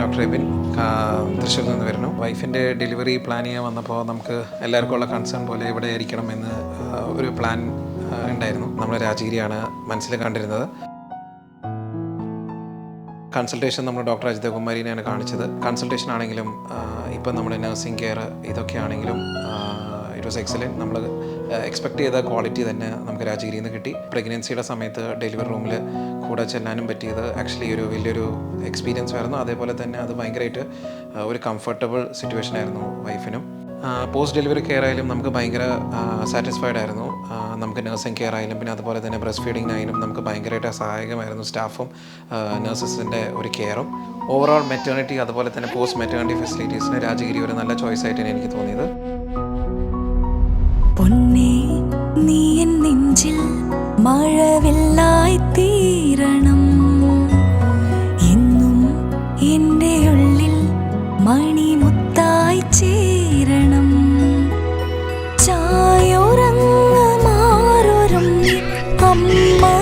Doctor Ebin തൃശ്ശൂരിൽ നിന്ന് വരുന്നു. വൈഫിന്റെ ഡെലിവറി പ്ലാൻ ചെയ്യാൻ വന്നപ്പോൾ നമുക്ക് എല്ലാവർക്കും ഉള്ള കൺസേൺ പോലെ ഇവിടെ ആയിരിക്കണം എന്ന് ഒരു പ്ലാൻ ഉണ്ടായിരുന്നു. നമ്മൾ രാജഗിരിയാണ് മനസ്സിൽ കണ്ടിരുന്നത്. കൺസൾട്ടേഷൻ നമ്മൾ ഡോക്ടർ അജിത കുമാരിനെയാണ് കാണിച്ചത്. കൺസൾട്ടേഷൻ ആണെങ്കിലും ഇപ്പം നമ്മുടെ നഴ്സിംഗ് കെയർ ഇതൊക്കെ ആണെങ്കിലും ഇറ്റ് വാസ് എക്സലന്റ് നമ്മൾ എക്സ്പെക്ട് ചെയ്ത ക്വാളിറ്റി തന്നെ നമുക്ക് രാജഗിരിയിൽ നിന്ന് കിട്ടി. പ്രഗ്നൻസിയുടെ സമയത്ത് ഡെലിവറി റൂമിൽ കൂടെ ചെല്ലാനും പറ്റിയത് ആക്ച്വലി ഒരു വലിയൊരു എക്സ്പീരിയൻസ് ആയിരുന്നു. അതേപോലെ തന്നെ അത് ഭയങ്കരമായിട്ട് ഒരു കംഫർട്ടബിൾ സിറ്റുവേഷൻ ആയിരുന്നു വൈഫിനും പോസ്റ്റ് ഡെലിവറി കെയർ ആയാലും നമുക്ക് ഭയങ്കര സാറ്റിസ്ഫൈഡ് ആയിരുന്നു. നമുക്ക് നഴ്സിംഗ് കെയർ ആയാലും പിന്നെ അതുപോലെ തന്നെ ബ്രസ്റ്റ് ഫീഡിങ്ങിനായാലും നമുക്ക് ഭയങ്കരമായിട്ട് സഹായകമായിരുന്നു സ്റ്റാഫും നഴ്സസിന്റെ ഒരു കെയറും ഓവറോൾ മെറ്റേണിറ്റി അതുപോലെ തന്നെ പോസ്റ്റ് മെറ്റേണിറ്റി ഫെസിലിറ്റീസിന് രാജഗിരി ഒരു നല്ല ചോയ്സ് ആയിട്ടാണ് എനിക്ക് തോന്നിയത്. നീ എൻ നെഞ്ചിൽ മഴവില്ലായി തീരണം. എന്നും എന്റെ ഉള്ളിൽ മണിമുത്തായി ചേരണം. ചായുറങ്ങ മാറൊരും അമ്മയോ